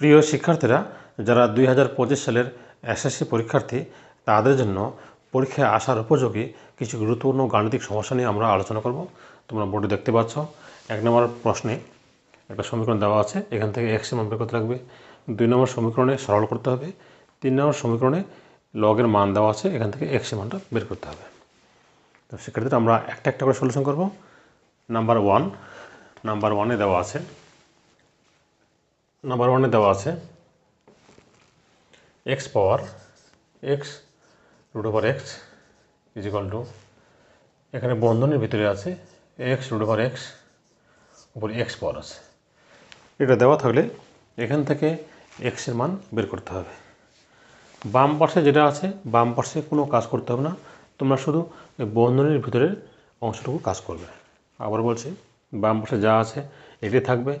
প্রিয় শিক্ষার্থীরা, যারা দুই হাজার পঁচিশ সালের এসএসসি পরীক্ষার্থী, তাদের জন্য পরীক্ষায় আসার উপযোগী কিছু গুরুত্বপূর্ণ গাণিতিক সমস্যা নিয়ে আমরা আলোচনা করব। তোমরা বোর্ডে দেখতে পাচ্ছ, এক নম্বর প্রশ্নে একটা সমীকরণ দেওয়া আছে, এখান থেকে এক্স মান বের করতে লাগবে। দুই নম্বর সমীকরণে সরল করতে হবে। তিন নম্বর সমীকরণে লগের মান দেওয়া আছে, এখান থেকে এক্স মানটা বের করতে হবে। তো সেক্ষেত্রে আমরা একটা একটা করে সলিউশন করব। নাম্বার ওয়ান নাম্বার ওয়ানে দেওয়া আছে নাম্বার ওয়ানে দেওয়া আছে। X power x root over x is equal to এখানে বন্ধনের ভিতরে আছে এক্স রুট ওভার এক্স উপরে এক্স পাওয়ার আছে। এটা দেওয়া থাকলে এখান থেকে এক্সের মান বের করতে হবে। বাম পাশে যেটা আছে, বাম পাশে কোনো কাজ করতে হবে না। তোমরা শুধু বন্ধনের ভিতরের অংশটুকু কাজ করবে। আবার বলছি, বাম পাশে যা আছে, এটি থাকবে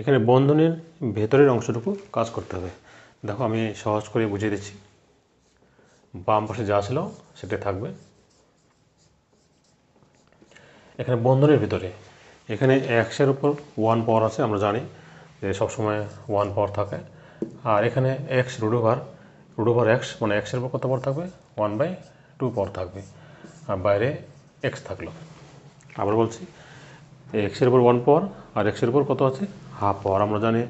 এখানে বন্ধনের ভেতরের অংশটুকু কাজ করতে হবে। দেখো, আমি সহজ করে বুঝিয়ে দিচ্ছি। বাম পাশে যা ছিল সেটা থাকবে। এখানে বন্ধনের ভিতরে। এখানে এক্সের উপর ওয়ান পাওয়ার আছে, আমরা জানি যে সবসময় ওয়ান পাওয়ার থাকে। আর এখানে এক্স রুট ওভার এক্স মানে এক্সের উপর কত পাওয়ার থাকবে? ওয়ান বাই টু পাওয়ার থাকবে। আর বাইরে এক্স থাকল। আবার বলছি এক্সের উপর ওয়ান পাওয়ার আর এক্সের উপর কত আছে? Half power. আমরা জানি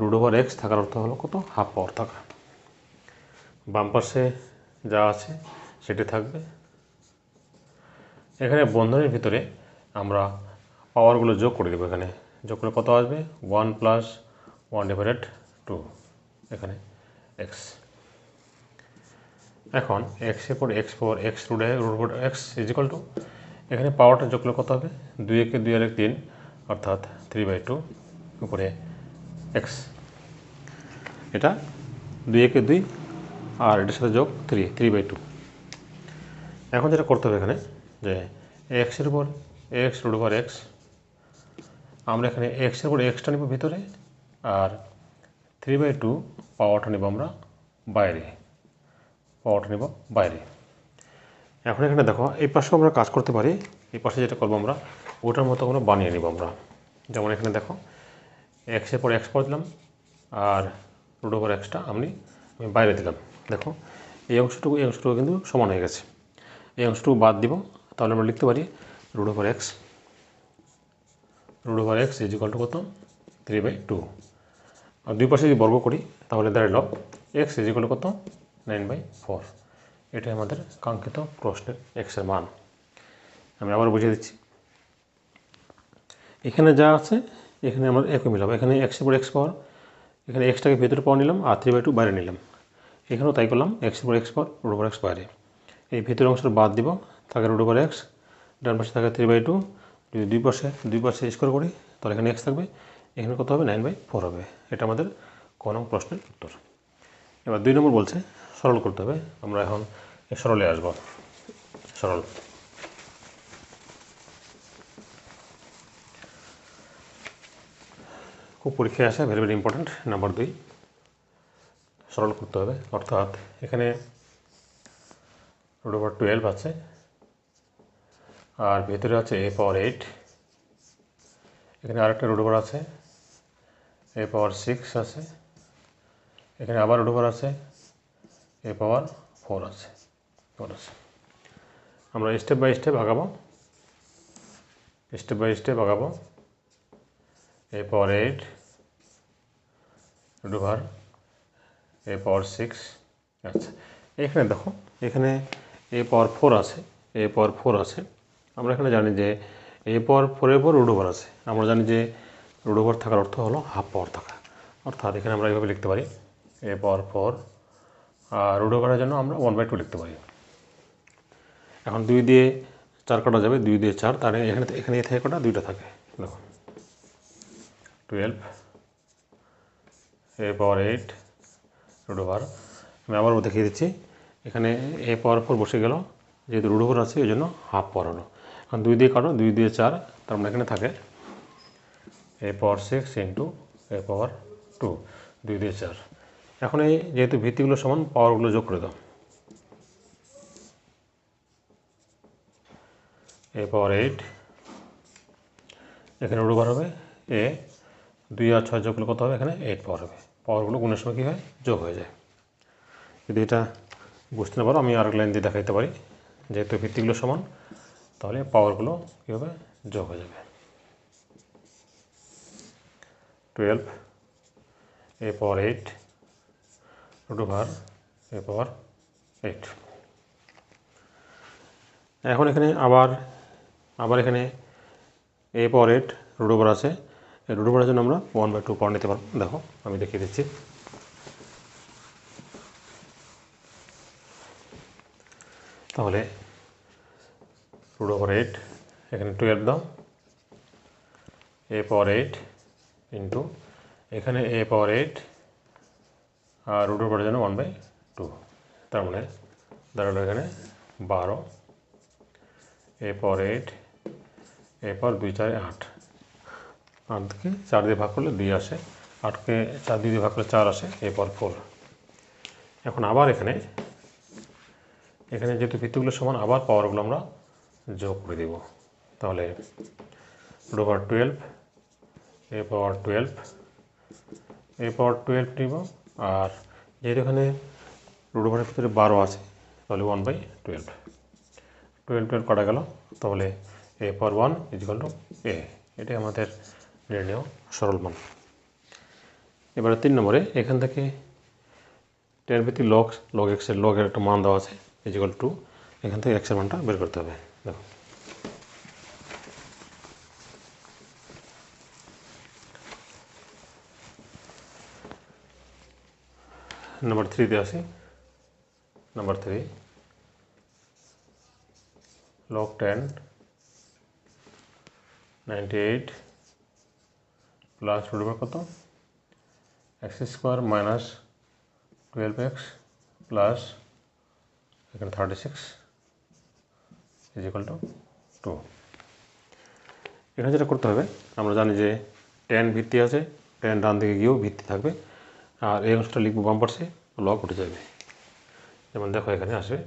রুট ওভার এক্স থাকার অর্থ হলো কত? হাফ পাওয়ার থাকা। বাম পাশে যা আছে সেটি থাকবে। এখানে বন্ধনের ভিতরে আমরা পাওয়ারগুলো যোগ করে দেবো এখানে। যোগ করে কত আসবে? One plus one divided by এখানে এক্স এখন এক্স এক্সের পর এক্স পর এক্স রুটে রুট এক্স ইজিক্যাল টু এখানে পাওয়ারটা যোগ করলে কত হবে? দুই একে দুই আর এক তিন, অর্থাৎ থ্রি বাই টু উপরে এক্স এটা দুই একে দুই, আর এটার সাথে যোগ থ্রি থ্রি বাই টু এখন যেটা করতে হবে এখানে, যে এক্সের উপর এক্স রুট ওভার এক্স আমরা এখানে এক্সের উপর এক্সটা নেব ভিতরে, আর থ্রি বাই টু পাওয়ারটা নেব আমরা বাইরে। পাওয়ারটা নেব বাইরে। এখন এখানে দেখো, এই পাশেও আমরা কাজ করতে পারি, এই পাশে যেটা করব আমরা, ওটার মতো আমরা বানিয়ে নিব আমরা। যেমন এখানে দেখো এক্সের পর এক্স পর দিলাম, আর রুট ওভার এক্সটা আমি আমি বাইরে দিলাম। দেখো, এই অংশটুকু এই অংশটুকু কিন্তু সমান হয়ে গেছে। এই অংশটুকু বাদ দিব, তাহলে আমরা লিখতে পারি root over x root over x is equal to কত? থ্রি বাই টু আর দুই পাশে যদি বর্গ করি, তাহলে দাঁড়াল এক্স ইজ ইকাল টু কত? নাইন বাই ফোর এটাই আমাদের কাঙ্ক্ষিত প্রশ্নের এক্সের মান। আমি আবার বুঝিয়ে দিচ্ছি। এখানে যা আছে এখানে আমরা একই মিলাবো এখানে এক্সের পর এক্স পাওয়ার এখানে এক্সটাকে ভেতরে পাওয়ার নিলাম, আর থ্রি বাই টু বাইরে নিলাম। এখানেও তাই করলাম এক্সের পর x power root over x বাইরে। এই ভেতরের অংশটা বাদ দিব, থাকে রুট ওভার এক্স ডান পাশে থাকে থ্রি বাই টু যদি দুই পাশে দুই পাশে স্কোয়ার করি, তাহলে এখানে এক্স থাকবে। এখানে কত হবে? নাইন বাই ফোর হবে। এটা আমাদের ক নং প্রশ্নের উত্তর। এবার দুই নম্বর বলছে, সরল করতে হবে। আমরা এখন সরলে আসব। সরল। খুব পরীক্ষায় আসে ভেরি ভেরি ইম্পর্ট্যান্ট নাম্বার দুই, সরল করতে হবে। অর্থাৎ এখানে রুট ওভার টুয়েলভ আছে, আর ভেতরে আছে এ পাওয়ার এইট এখানে আরেকটা রুট ওভার আছে এ পাওয়ার সিক্স আছে। এখানে আবার রুট ওভার আছে এ পাওয়ার ফোর আছে। ফোর আছে। আমরা স্টেপ বাই স্টেপ আগাবো। স্টেপ বাই স্টেপ আগাবো। A power eight root over a power six আচ্ছা এখানে দেখো, এখানে এ পাওয়ার ফোর আছে এ পাওয়ার ফোর আছে। আমরা এখানে জানি যে এ পাওয়ার ফোরের পর রুট ওভার আছে। আমরা জানি যে রুট ওভার থাকার অর্থ হলো হাফ পাওয়ার থাকা। অর্থাৎ এখানে আমরা এইভাবে লিখতে পারি এ পাওয়ার ফোর আর রুট ওভারের জন্য আমরা ওয়ান বাই টু লিখতে পারি। এখন দুই দিয়ে চার কাটা যাবে, দুই দিয়ে চার তার এখানে এখানে থেকে কটা, দুইটা থাকে, দেখো। Twelve a power eight root over আমি আবার দেখিয়ে দিচ্ছি, এখানে এ পাওয়ার ফোর বসে গেল, যেহেতু রুট ওভার আছে ওই জন্য হাফ পাওয়ার হলো। এখন দুই দিয়ে কাটো, দুই দিয়ে চার, তার মানে এখানে থাকে a power six into a power two দুই দিয়ে চার। এখন এই যেহেতু ভিত্তিগুলো সমান পাওয়ারগুলো যোগ করে দাও। এ পাওয়ার এইট এখানে রুট ওভার হবে এ দুই আর ছয় যোগ করলে কত হবে? এখানে এইট পাওয়ার হবে। পাওয়ারগুলো গুণের সময় কী হয়? যোগ হয়ে যায়। যদি এটা বুঝতে না পারো, আমি আর লাইন দিয়ে দেখাইতে পারি। যেহেতু ভিত্তিগুলো সমান, তাহলে পাওয়ারগুলো কী হবে? যোগ হয়ে যাবে। Twelve a power eight root over a power eight এখন এখানে আবার আবার এখানে a power eight root over আছে। রুট ওভারের জন্য আমরা ওয়ান বাই টু পাওয়ার নিতে পারব। দেখো, আমি দেখিয়ে দিচ্ছি। তাহলে রুট ওভার এইট এখানে টুয়েলভ দাও। এ পাওয়ার এইট ইন্টু এখানে এ পাওয়ার এইট আর রুট ওভারের জন্য ওয়ান বাই টু তার মানে দাঁড়াল এখানে বারো। এ পাওয়ার এইট এ পাওয়ার দুই, চারে, আট। আটকে, চার দিয়ে ভাগ করলে দুই আসে। আটকে, চার দিয়ে ভাগ করলে চার আসে এ পাওয়ার ফোর এখন আবার এখানে এখানে যেহেতু ভিত্তিগুলো সমান, আবার পাওয়ারগুলো আমরা যোগ করে দেব। তাহলে root over twelve a power twelve a power twelve নিব। আর যেহেতু এখানে রুট ওভারের ভিতরে বারো আছে, তাহলে one by twelve twelve twelve কাটা গেল, তাহলে a power one is equal to a এটাই আমাদের নির্ণয় সরল মান। এবারে তিন নম্বরে, এখান থেকে টেন ভিত্তিক লগ লগ এক্সের লগের একটা মান দেওয়া আছে ইজিকাল টু এখান থেকে এক্সের মানটা বের করতে হবে। দেখো। নাম্বার থ্রিতে আসি number three log 10 98 plus root over কত? X square minus twelve x plus এখানে thirty six is to two এখানে যেটা করতে হবে, আমরা জানি যে টেন ভিত্তি আছে টেন ডান দিকে গিয়েও ভিত্তি থাকবে, আর এই অংশটা লিখব বাম পার্শ্বে লগ উঠে যাবে। যেমন দেখো, এখানে আসবে।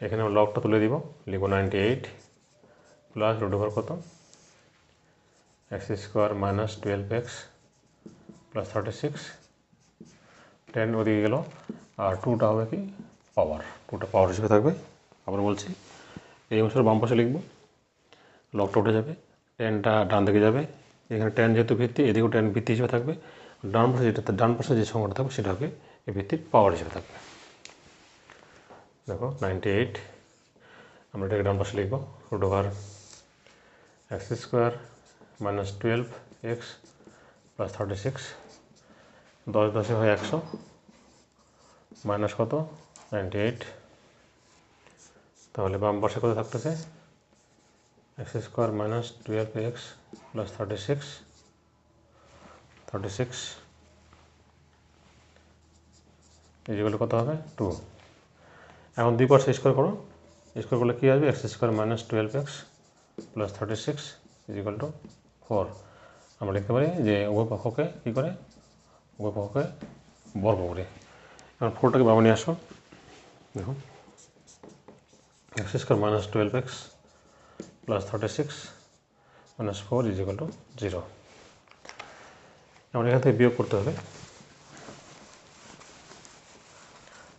এখানে আমরা লগটা তুলে দিব, লিখব ninety eight plus root over কত? Square minus twelve x plus thirty six, ten ওদিকে গেল। আর টুটা হবে কি পাওয়ার। টুটা পাওয়ার হিসেবে থাকবে। আবার বলছি, এই অংশের বাম পাশে লিখব লগটা উঠে যাবে, টেনটা ডান দিকে যাবে। এখানে টেন যেহেতু ভিত্তি, এদিকেও টেন ভিত্তি হিসেবে থাকবে। ডান পাশে যেটা, ডান পাশে যে সংখ্যাটা থাকবে, সেটা হবে এই ভিত্তির পাওয়ার হিসেবে থাকবে। দেখো, নাইনটি এইট, আমরা এটাকে ডান পাশে লিখব root over x square minus twelve x plus thirty six দশ দশে হয় একশো মাইনাস কত? নাইনটি এইট তাহলে বাম পাশে কত থাকতেছে? X square minus twelve x plus thirty six thirty six ইজিগুলো কত হবে? টু এখন দুই পার্সে স্কোয়ার করো। স্কোয়ার করলে কী আসবে? X square minus twelve x plus thirty six is equal to four আমরা লিখতে পারি যে উভয় পক্ষকে কী করে? উভয় পক্ষকে বর্গ করে। এখন ফোরটাকে বাবা নিয়ে আসো দেখুন। X square minus twelve x plus thirty six minus four is equal to zero. এখন এখান থেকে বিয়োগ করতে হবে।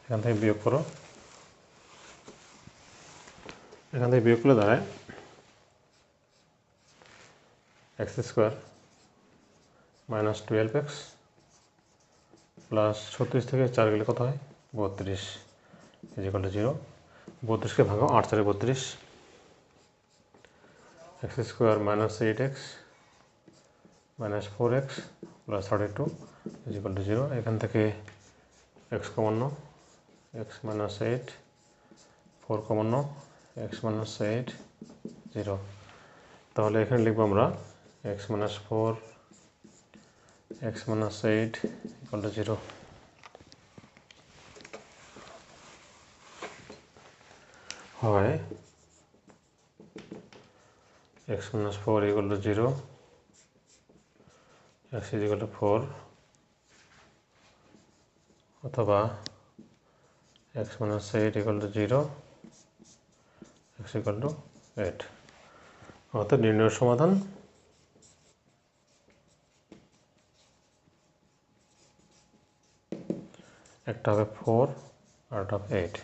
এখান থেকে বিয়োগ করো। এখান থেকে বিয়োগ করলে দাঁড়ায় x square minus twelve x plus ছত্রিশ থেকে চার গেলে কত হয়? বত্রিশ ইজিকাল টু জিরো বত্রিশকে ভাঙো আট চারে বত্রিশ। X square minus eight x minus four x plus thirty two is equal to zero এখান থেকে x common x minus eight, four common x minus eight zero তাহলে এখানে লিখব আমরা x minus four x minus eight equal to zero হয় x minus four equal to zero x is equal to four অথবা x minus eight equal to zero x equal to eight অর্থাৎ নির্ণয়ের সমাধান একটা হবে ফোর আর একটা হবে eight